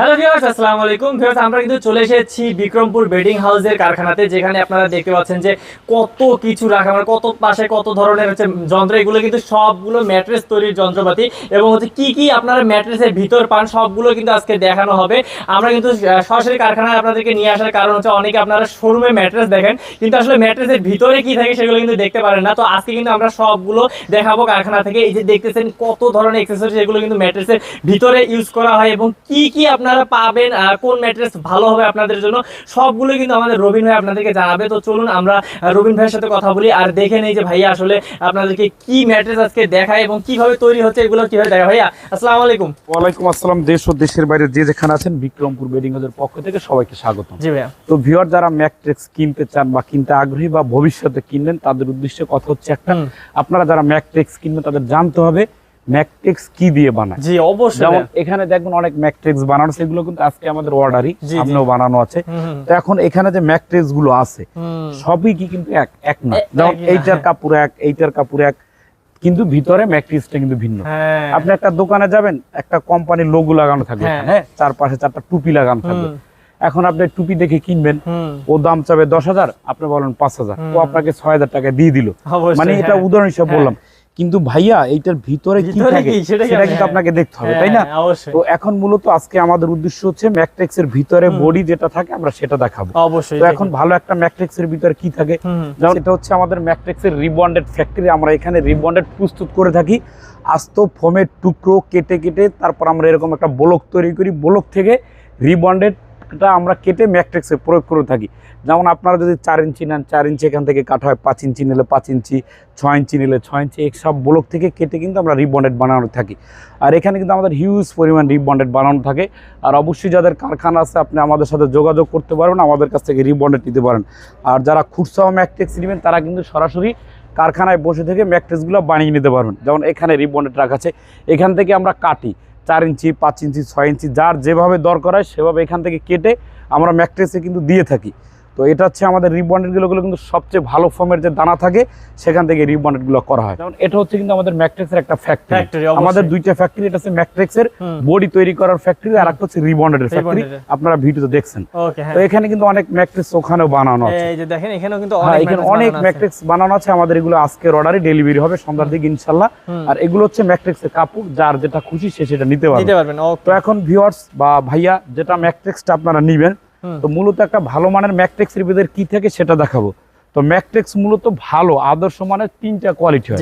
Hello viewers আসসালামু আলাইকুম। Viewers আমরা কিন্তু চলে এসেছি বিক্রমপুর বেডিং হাউসের কারখানাতে, যেখানে আপনারা দেখতে পাচ্ছেন যে কত কিছু রাখা মানে কত পাশে কত ধরনের হচ্ছে যন্ত্র, এগুলো কিন্তু সবগুলো ম্যাট্রেস তৈরির যন্ত্রপাতি এবং হচ্ছে কি কি আপনারা ম্যাট্রেসের ভিতর পান, সবগুলো কিন্তু আজকে দেখানো হবে। আমরা কিন্তু সরাসরি কারখানায় আপনাদেরকে নিয়ে আসার কারণ হচ্ছে অনেকে আপনারা শোরুমে ম্যাট্রেস দেখেন, কিন্তু আসলে ম্যাট্রেসের ভিতরে কি থাকে সেগুলো কিন্তু দেখতে পারেন না। তো আজকে কিন্তু আমরা সবগুলো দেখাবো কারখানা থেকে। এই যে দেখতেছেন কত ধরনের এক্সেসরিজ এগুলো কিন্তু ম্যাট্রেসের ভিতরে ইউজ করা হয় এবং কি কি আপনারা পাবেন কোন ম্যাট্রেস ভালো হবে আপনাদের জন্য সবগুলো কিন্তু আমাদের রবিন ভাই আপনাদেরকে জানাবে। তো চলুন আমরা রবিন ভাইয়ের সাথে কথা বলি আর দেখে নেই যে ভাইয়া আসলে আপনাদেরকে কি ম্যাট্রেস আজকে দেখায় এবং কীভাবে তৈরি হচ্ছে এগুলো কীভাবে দেখা ভাইয়া আসসালামু আলাইকুম। ওয়ালাইকুম আসসালাম দেশ ও দেশের বাইরে যে যেখানে আছেন বিক্রমপুর বেডিং হাউসের পক্ষ থেকে সবাইকে স্বাগত জি ভাইয়া। তো ভিউয়ার যারা ম্যাকট্রেক্স কিনতে চান বা কিনতে আগ্রহী বা ভবিষ্যতে কিনবেন তাদের উদ্দেশ্যে কথা হচ্ছে একটা। আপনারা যারা ম্যাকট্রেক্স কিনবেন তাদের জানতে হবে ম্যাকট্রেক্স কি দিয়ে বানায়? জি অবশ্যই। যেমন এখানে দেখবেন অনেক ম্যাকট্রেক্স বানানো এগুলো কিন্তু আজকে আমাদের অর্ডারই জি। বানানো আছে। তো এখন এখানে যে ম্যাকট্রেক্সগুলো আছে সবই কি কিন্তু এক এক না। যেমন এইটার হ্যাঁ। কাপড় এক এইটার কাপড় এক কিন্তু ভিতরে ম্যাকট্রেক্সটা কিন্তু ভিন্ন। হ্যাঁ। আপনি একটা দোকানে যাবেন একটা কোম্পানির লোগো লাগানো থাকবে হ্যাঁ। চারপাশে চারটা টুপি লাগানো থাকবে। এখন আপনি টুপি দেখে কিনবেন ও দাম চাবে দশ হাজার আপনি বলেন পাঁচ হাজার ও আপনাকে ছয় হাজার টাকা দিয়ে দিল। মানে এটা হ্যাঁ। উদাহরণ হিসাবে। বললাম। কিন্তু ভাইয়া এইটার ভিতরে কি থাকে? সেটা কিন্তু আপনাকে দেখতে হবে হ্যাঁ, তাই না? অবশ্যই। তো এখন মূলত আজকে আমাদের উদ্দেশ্য হচ্ছে ম্যাকটেক্স এর ভিতরে। বডি যেটা থাকে আমরা সেটা দেখাবো। অবশ্যই তো এখন ভালো একটা ম্যাকটেক্স এর ভিতরে কি থাকে? যেমন এটা হচ্ছে আমাদের ম্যাকটেক্স এর রিবন্ডেড ফ্যাক্টরি আমরা এখানে রিবন্ডেড প্রস্তুত করে থাকি। আস্ত ফোমের টুকরো কেটে কেটে তারপর আমরা এরকম একটা ব্লক তৈরি করি। ব্লক থেকে রিবন্ডেডটা আমরা কেটে ম্যাকটেক্সে প্রয়োগ করে থাকি। যেমন আপনারা যদি চার ইঞ্চি নেন, চার ইঞ্চি এখান থেকে কাটা হয়, পাঁচ ইঞ্চি নিলে পাঁচ ইঞ্চি, ছয় ইঞ্চি নিলে ছয় ইঞ্চি সব ব্লক থেকে কেটে কিন্তু আমরা রিবন্ডেড বানানো থাকি। আর এখানে কিন্তু আমাদের হিউজ পরিমাণ রিবন্ডেড বানানো থাকে। আর অবশ্যই যাদের কারখানা আছে, আপনি আমাদের সাথে যোগাযোগ করতে পারবেন, আমাদের কাছ থেকে রিবন্ডেড নিতে পারেন। আর যারা খুচরা ম্যাকটেক্স নেবেন, তারা কিন্তু সরাসরি কারখানায় বসে থেকে ম্যাকটেক্সগুলো বানিয়ে নিতে পারবেন। যেমন এখানে রিবন্ডেড রাখা আছে, এখান থেকে আমরা কাটি। চার ইঞ্চি, পাঁচ ইঞ্চি, ছয় ইঞ্চি, যার যেভাবে দরকার হয় সেভাবে এখান থেকে কেটে আমরা ম্যাকট্রেসে কিন্তু দিয়ে থাকি। তো এটা হচ্ছে আমাদের রিবন্ডেডগুলো কিন্তু সবচেয়ে ভালো ফর্মের যে দানা থাকে সেখান থেকে রিবন্ডেডগুলো করা হয় যেমন এটা হচ্ছে কিন্তু আমাদের ম্যাকট্রেক্সের একটা ফ্যাক্টরি আমাদের দুইটা ফ্যাক্টরি এটা হচ্ছে ম্যাকট্রেক্সের হুম। বডি তৈরি করার ফ্যাক্টরি আর একটা হচ্ছে রিবন্ডেডের ফ্যাক্টরি। আপনারা ভিডিওতে দেখছেন হ্যাঁ তো এখানে কিন্তু অনেক ম্যাকট্রেক্স ওখানেও বানানো আছে এই যে দেখেন এখানেও কিন্তু হ্যাঁ অনেক এখানে অনেক। ম্যাট্রিক্স বানানো আছে আমাদের এগুলো আজকের অর্ডারে ডেলিভারি হবে সন্ধ্যার দিকে ইনশাল্লাহ হুম। আর এগুলো হচ্ছে ম্যাট্রিক্সের কাপড় যার যেটা খুশি সে সেটা নিতে পারবে নিতে পারবেন তো এখন ভিউয়ার্স বা ভাইয়া যেটা ম্যাট্রিক্সটা আপনারা নিবেন। তো মূলত একটা ভালো মানের ম্যাকটেক্স ভিতরে কি থাকে সেটা দেখাবো। তো ম্যাকটেক্স মূলত ভালো আদর্শ মানের তিনটা কোয়ালিটি হয়।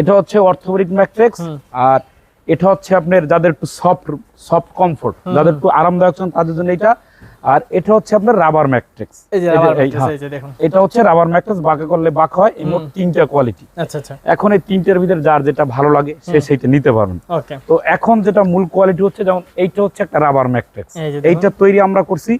এটা হচ্ছে অর্থবরিক ম্যাকটেক্স আর এটা হচ্ছে আপনার যাদের একটু সফট সফট কমফোর্ট যাদের একটু আরামদায়ক তাদের জন্য এটা। আর এটা হচ্ছে আপনার রাবার ম্যাট্রিক্স হ্যাঁ। এটা হচ্ছে রাবার ম্যাট্রেস বাঁকা করলে বাঁকা হয় এই মোট তিনটা কোয়ালিটি আচ্ছা আচ্ছা। এখন এই তিনটার ভিতরে যার যেটা ভালো লাগে সে। সেইটা নিতে পারবেন। তো এখন যেটা মূল কোয়ালিটি হচ্ছে যেমন এইটা হচ্ছে একটা রাবার ম্যাট্রেক্স। এইটা তৈরি আমরা করছি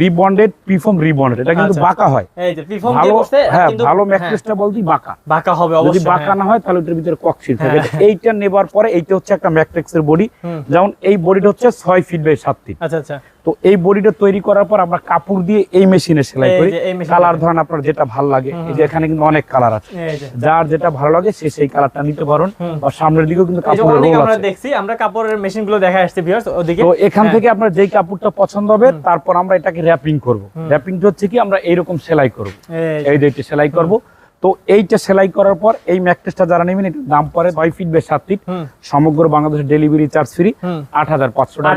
রিবন্ডেড পিফর্ম রিবন্ডেড এটা কিন্তু আচ্ছা। বাঁকা হয়। এই যে পিফর্ম ভালো হ্যাঁ ভালো হ্যাঁ, ম্যাট্রেসটা বাঁকা। বাঁকা হবে যদি বাঁকা হ্যাঁ। না হয় তাহলে ওটার ভিতরে ককশিট থাকে। হ্যাঁ। এইটা নেবার পরে এইটা হচ্ছে একটা ম্যাট্রিক্সের বডি যেমন এই বডিটা হচ্ছে ছয় ফিট বাই সাত ফিট আচ্ছা আচ্ছা। তো এই বডিটা তৈরি করার পর আমরা কাপড় দিয়ে এই মেশিনে সেলাই করি। কালার ধরেন আপনার যেটা ভালো লাগে। এই যে এখানে কিন্তু অনেক কালার আছে। যার যেটা ভালো লাগে সে সেই কালারটা নিতে পারেন। বা সামনের দিকেও কিন্তু কাপড়ের রোল আমরা দেখছি আমরা কাপড়ের মেশিনগুলো দেখা আসছে ভিউয়ার্স ওদিকে। তো এখান হ্যাঁ। থেকে আপনার যেই কাপড়টা পছন্দ হবে তারপর আমরা এটাকে র্যাপিং করব। র্যাপিংটা হচ্ছে কি আমরা এইরকম সেলাই করব। এই যে, সেলাই করব। তো এইটা সেলাই করার পর এই ম্যাট্রেসটা যারা নেবেন এটার দাম পড়ে ছয় ফিট বাই সাত ফিট সমগ্র বাংলাদেশের ডেলিভারি চার্জ ফ্রি আট হাজার পাঁচশো টাকা।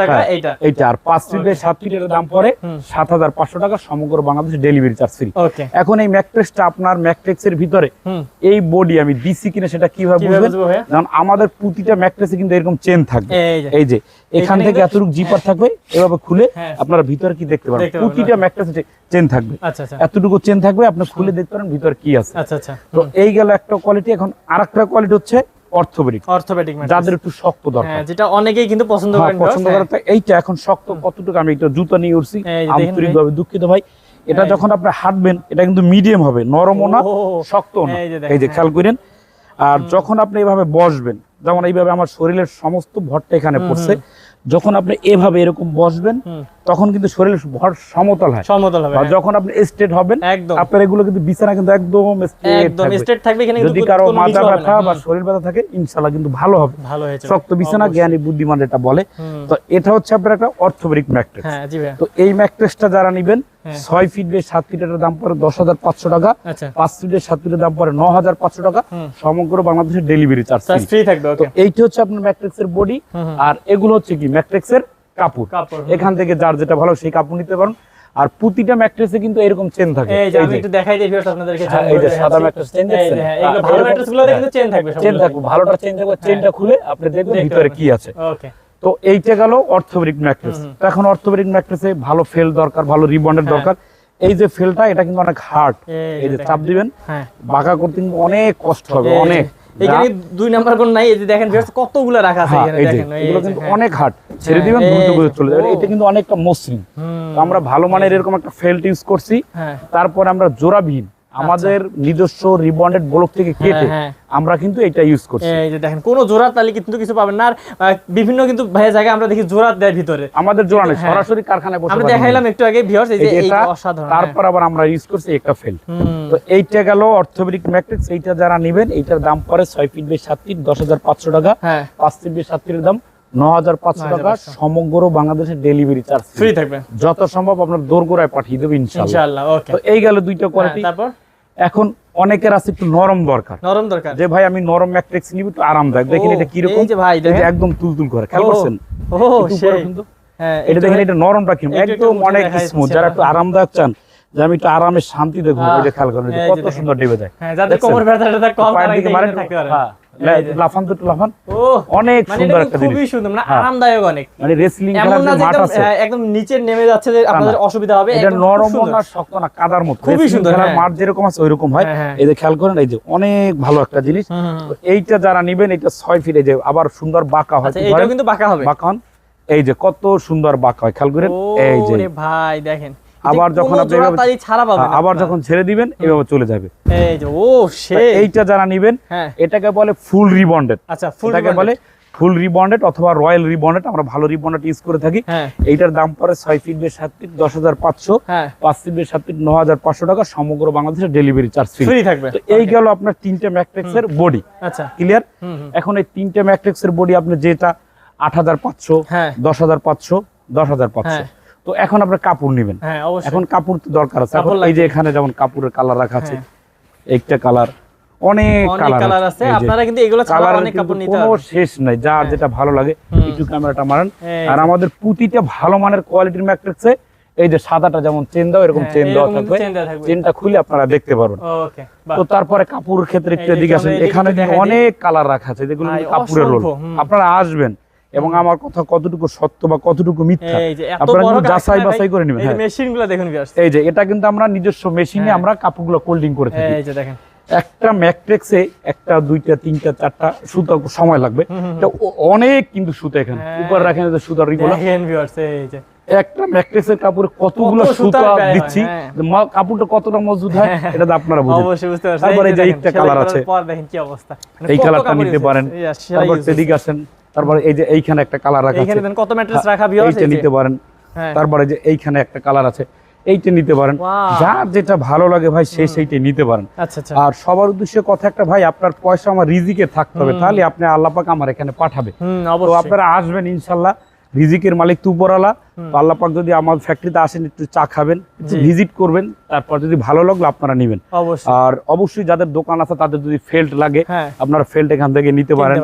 টাকা হ্যাঁ, এইটা। এইটা। আর পাঁচ ফিট বাই সাত ফিটের দাম পরে সাত হাজার পাঁচশো টাকা সমগ্র বাংলাদেশের ডেলিভারি চার্জ ফ্রি এখন এই ম্যাট্রেসটা আপনার ম্যাট্রেক্সের ভিতরে এই বডি আমি দিছি কিনা সেটা কীভাবে বুঝবেন? যেমন আমাদের প্রতিটা ম্যাট্রেসে কিন্তু এরকম চেন থাকবে এই যে এখান থেকে এতটুকু জিপার থাকবে এভাবে খুলে হ্যাঁ। আপনারা ভিতরে কি দেখতে পারবেন? প্রতিটা ম্যাট্রেসে চেন থাকবে। আচ্ছা আচ্ছা। এতটুকু চেন থাকবে আপনি খুলে দেখতে পারেন ভিতরে কি আছে। আচ্ছা তো এই গেল একটা কোয়ালিটি এখন আরেকটা কোয়ালিটি হচ্ছে অর্থোপেডিক অর্থোপেডিক যাদের একটু শক্ত দরকার। হ্যাঁ যেটা অনেকেই কিন্তু পছন্দ হ্যাঁ, করেন পছন্দ viewers, এইটা এখন শক্ত কতটুকু আমি এটা জুতা নিয়ে উঠছি আন্তরিকভাবে দুঃখিত ভাই। এটা যখন আপনি হাঁটবেন এটা কিন্তু মিডিয়াম হবে নরমও না শক্ত না। এই যে হ্যাঁ। খেয়াল করেন। আর যখন আপনি এভাবে বসবেন যেমন এইভাবে আমার শরীরের সমস্ত ভরটা এখানে পড়ছে যখন আপনি এভাবে এরকম বসবেন। তখন কিন্তু শরীর ভর সমতল হয়। সমতল হবে হ্যাঁ। যখন আপনি স্ট্রেট হবেন একদম। আপনার এগুলো কিন্তু বিছানা কিন্তু একদম একদম থাকবে। স্ট্রেট থাকবে এখানে যদি কারও মাথা ব্যথা বা শরীর ব্যথা থাকে ইনশাল্লাহ কিন্তু ভালো হবে। ভালো হয়েছে। শক্ত বিছানা জ্ঞানী বুদ্ধিমান এটা বলে তো এটা হচ্ছে আপনার একটা অর্থোপেডিক ম্যাট্রেস হ্যাঁ জি ভাইয়া। তো এই ম্যাট্রেসটা যারা নেবেন হ্যাঁ। ছয় ফিট বেশ সাত ফিটের দাম পড়ে দশ হাজার পাঁচশো টাকা। আচ্ছা। পাঁচ ফিটের সাত ফিটের দাম পড়ে ন হাজার পাঁচশো টাকা। সমগ্র বাংলাদেশের ডেলিভারি চার্জ ফ্রি থাকবে ওকে এইটা হচ্ছে আপনার ম্যাট্রিক্সের বডি। আর এগুলো হচ্ছে কি? ম্যাট্রিক্সের কাপড়। এখান থেকে যার যেটা ভালো সেই কাপড় নিতে পারেন। আর প্রতিটা ম্যাট্রেসে কিন্তু এরকম চেন থাকে। এই যে আমি একটু দেখাই দিই ভিউয়ার্স আপনাদেরকে হ্যাঁ, এই যে সাদা mattress চেন এই দেখছেন? যে, হ্যাঁ, এগুলো হ্যাঁ, ভালো ম্যাট্রেস গুলোতে কিন্তু চেন থাকবে চেন থাকবে ভালোটা চেন থাকবে চেনটা খুলে আপনি দেখবেন ভিতরে কি আছে। ওকে। তো এইটা গেল অর্থোপেডিক ম্যাট্রেস এখন অর্থোপেডিক ম্যাট্রেসে ভালো ফেল দরকার ভালো রিবন্ডের হ্যাঁ। দরকার। এই যে ফেলটা এটা কিন্তু অনেক হার্ড এই যে চাপ দিবেন হ্যাঁ। বাঁকা করতে কিন্তু অনেক কষ্ট হবে অনেক। এখানে দুই নাম্বার কোন নাই এই যে দেখেন কতগুলো রাখা আছে হ্যাঁ, এখানে দেখেন এগুলো কিন্তু হ্যাঁ। অনেক হার্ড ছেড়ে দিবেন হ্যাঁ, দ্রুত এই চলে যাবে এটা কিন্তু অনেকটা মসৃণ। আমরা ভালো মানের এরকম একটা ফেল্ট ইউজ করছি। হ্যাঁ। তারপর আমরা জোড়াবিহীন আমাদের নিজস্ব রিবন্ডেড ব্লক থেকে কেটে হ্যাঁ। আমরা কিন্তু এটা ইউজ করছি। এই যে দেখেন কোনো জোড়ার তালি কিন্তু কিছু পাবেন না। আর বিভিন্ন কিন্তু ভাইয়া জায়গায় আমরা দেখি জোড়া দেয় ভিতরে। আমাদের জোড়া নেই। সরাসরি কারখানায় বসে আমরা দেখাইলাম একটু আগে ভিউয়ার্স এই যে এই এটা, অসাধারণ তারপর আবার আমরা ইউজ করছি একটা হ্যাঁ। তো এইটা গেল অর্থোপেডিক ম্যাট্রিক্স এইটা যারা নেবেন এইটার দাম পড়ে ছয় ফিট বেশ সাত ফিট দশ হাজার পাঁচশো টাকা। হ্যাঁ। পাঁচ ফিট বেশ সাত ফিটের দাম। ন হাজার পাঁচশো টাকা সমগ্র বাংলাদেশের ডেলিভারি চার্জ ফ্রি থাকবে। যত সম্ভব আপনার দোরগোড়ায় পাঠিয়ে দেবে ইনশাআল্লাহ। ওকে তো এই গেল দুইটা কোয়ালিটি তারপর? এখন অনেকের আছে একটু নরম দরকার। নরম দরকার। যে ভাই আমি নরম ম্যাট্রিক্স নিব একটু আরামদায়ক। দেখেন এটা কীরকম? এই যে ভাই দেখেন। একদম তুলতুল করে খেয়াল করছেন? ও সেই। হ্যাঁ এটা দেখেন এটা নরমটা কি একটু একটু একদম অনেক স্মুথ যারা একটু হ্যাঁ। আরামদায়ক চান যে আমি একটু আরামে শান্তি দেখব আহ, খেয়াল করেন এই যে এই যে কত সুন্দর ডেবে যায় হ্যাঁ? কোমর কম থাকতে পারে হ্যাঁ, এই যে। লাফান তো লাফান। অনেক মানে সুন্দর একটা কিন্তু খুবই সুন্দর মানে হ্যাঁ। আরামদায়ক অনেক। মানে রেসলিং খেলার যে যে মাঠ আছে। হ্যাঁ, একদম নিচে নেমে যাচ্ছে যে আপনাদের অসুবিধা হবে এটা নরম না শক্ত না কাদার মতো খুবই সুন্দর, খেলার হ্যাঁ। মাঠ যেরকম আছে ওইরকম হয়। হ্যাঁ, হ্যাঁ। এই যে খেয়াল করেন এই যে অনেক ভালো একটা জিনিস। এইটা যারা নিবেন এটা ছয় ফিট এই যে আবার সুন্দর বাঁকা হয় আচ্ছা এইটাও কিন্তু বাঁকা হবে। বাঁকা। এই যে কত সুন্দর বাঁকা হয় খেয়াল করেন? এই যে। ভাই দেখেন। আবার যখন আপনি হ্যাঁ, আবার যখন ছেড়ে দিবেন এভাবে চলে যাবে। এইটা যারা নিবেন হ্যাঁ। এটাকে বলে ফুল রিবন্ডেড। আচ্ছা এটাকে বলে ফুল রিবন্ডেড অথবা রয়্যাল রিবন্ডেড আমরা ভালো রিবন্ডেড ইউজ করে থাকি। হ্যাঁ। এইটার দাম পড়ে ছয় ফিট বেশ সাত ফিট দশ হাজার পাঁচশো। পাঁচ ফিট বেশ সাত ফিট ন হাজার পাঁচশো টাকা সমগ্র বাংলাদেশের ডেলিভারি চার্জ ফ্রি থাকবে। এই গেল আপনার তিনটে ম্যাট্রিক্স এর বডি আচ্ছা। ক্লিয়ার এখন এই তিনটে ম্যাট্রিক্স এর বডি আপনি যেটা আট হাজার পাঁচশো দশ হাজার পাঁচশো দশ হাজার পাঁচশো। তো এখন আপনার কাপড় নেবেন। হ্যাঁ এখন কাপড় তো দরকার আছে। এই যে এখানে যেমন কাপড়ের কালার রাখা আছে হ্যাঁ। একটা কালার অনেক কালার আছে। আপনারা কিন্তু এগুলো ছাড়া অনেক কাপড় নিতে কোনো শেষ নাই। যার হ্যাঁ। যেটা ভালো লাগে একটু ক্যামেরাটা মারেন। আর আমাদের প্রতিটা ভালো মানের কোয়ালিটির ম্যাট্রিক্সে এই যে সাদাটা যেমন চেন দাও এরকম চেন দেওয়া থাকবে। চেনটা খুলে আপনারা দেখতে পারবেন। তো তারপরে কাপড়ের ক্ষেত্রে একটু এদিকে আসেন। এখানে। অনেক কালার রাখা আছে। যেগুলো কাপড়ের রোল আপনারা আসবেন। এবং আমার কথা কতটুকু সত্য বা কতটুকু মিথ্যা? এই যে এত আপনারা কিন্তু যাচাই বাছাই করে নেবেন। হ্যাঁ। মেশিনগুলো দেখুন এই যে এটা কিন্তু আমরা নিজস্ব মেশিনে হ্যাঁ। আমরা কাপড়গুলো কোল্ডিং করে থাকি। এই যে দেখেন। একটা ম্যাট্রিক্সে একটা দুইটা তিনটা চারটা সুতো সময় লাগবে। এটা অনেক কিন্তু সুতো এখানে। হ্যাঁ। উপর রাখেন যে সুতার রিগুলো এই যে। একটা ম্যাট্রিক্সের কাপড়ে কতগুলো কত সুতো দিচ্ছি। কাপড়টা কতটা মজবুত হয় এটা তো আপনারা বুঝেন। অবশ্যই বুঝতে পারছি তারপরে যে একটা কালার আছে। দেখেন কি অবস্থা। মানে এই কালারটা নিতে পারেন। তারপর আসেন। তারপরে এই যে এইখানে একটা কালার রাখা আছে। এইখানে দেন কত ম্যাট্রেস রাখা ভিউয়ার্স এইটা নিতে পারেন। হ্যাঁ। তারপরে যে এইখানে একটা কালার আছে এইটা নিতে পারেন। যার যেটা ভালো লাগে ভাই সে সেইটা নিতে পারেন। আচ্ছা আচ্ছা। আর সবার উদ্দেশ্যে কথা একটা ভাই আপনার পয়সা আমার রিজিকে থাকতে হবে। তাহলে আপনি আল্লাহ পাক আমার এখানে পাঠাবে। হুম তো আপনারা আসবেন ইনশাল্লাহ। রিজিকের মালিক তো উপরালা হুম। তো আল্লাহ পাক যদি আমার ফ্যাক্টরিতে আসেন একটু চা খাবেন একটু ভিজিট করবেন তারপর যদি ভালো লাগল আপনারা নেবেন। আর অবশ্যই যাদের দোকান আছে তাদের যদি ফেল্ট লাগে হ্যাঁ। আপনারা ফেল্ট এখান থেকে নিতে পারেন।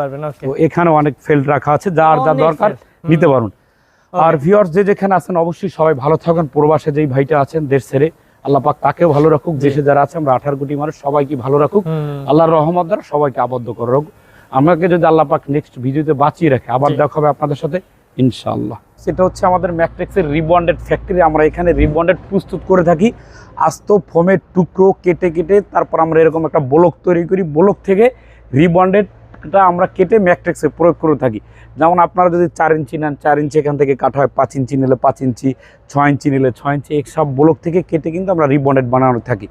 তো এখানে অনেক ফেল্ট রাখা আছে যার যা দরকার নিতে পারুন। আর ভিউয়ার্স যে যেখানে আছেন অবশ্যই সবাই ভালো থাকবেন প্রবাসে যেই ভাইটা আছেন দেশ ছেড়ে আল্লাহ পাক তাকেও ভালো রাখুক। দেশে যারা আছে আমরা আঠারো কোটি মানুষ সবাইকে ভালো রাখুক। আল্লাহর রহমত দ্বারা সবাইকে আবদ্ধ করে রাখুক। আমাকে যদি আল্লাহ পাক নেক্সট ভিডিওতে বাঁচিয়ে রাখে আবার। দেখা হবে আপনাদের সাথে। ইনশাআল্লাহ। সেটা হচ্ছে আমাদের ম্যাট্রিক্সের রিবন্ডেড ফ্যাক্টরি। আমরা এখানে রিবন্ডেড প্রস্তুত করে থাকি। আস্ত ফোমের টুকরো কেটে কেটে তারপর আমরা এরকম একটা ব্লক তৈরি করি। ব্লক থেকে রিবন্ডেডটা আমরা কেটে ম্যাট্রিক্সে প্রয়োগ করে থাকি। যেমন আপনারা যদি চার ইঞ্চি নেন, চার ইঞ্চি এখান থেকে কাটা হয়, পাঁচ ইঞ্চি নিলে পাঁচ ইঞ্চি, ছয় ইঞ্চি নিলে ছয় ইঞ্চি সব ব্লক থেকে কেটে কিন্তু আমরা রিবন্ডেড বানানো থাকি।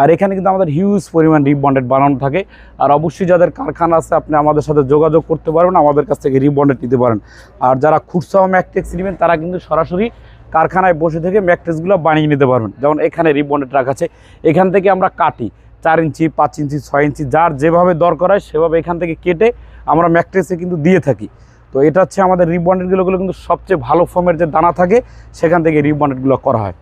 আর এখানে কিন্তু আমাদের হিউজ পরিমাণ রিবন্ডেড বানানো থাকে। আর অবশ্যই যাদের কারখানা আছে, আপনি আমাদের সাথে যোগাযোগ করতে পারবেন, আমাদের কাছ থেকে রিবন্ডেড নিতে পারেন। আর যারা খুচরা ম্যাট্রিক্স নেবেন, তারা কিন্তু সরাসরি কারখানায় বসে থেকে ম্যাট্রেসগুলো বানিয়ে নিতে পারবেন। যেমন এখানে রিবন্ডেড রাখা আছে। এখান থেকে আমরা কাটি। চার ইঞ্চি, পাঁচ ইঞ্চি, ছয় ইঞ্চি, যার যেভাবে দরকার হয় সেভাবে এখান থেকে কেটে আমরা ম্যাকট্রেসে কিন্তু দিয়ে থাকি। তো এটা হচ্ছে আমাদের রিবন্ডেডগুলোগুলো কিন্তু সবচেয়ে ভালো ফর্মের যে দানা থাকে, সেখান থেকে রিবন্ডেডগুলো করা হয়।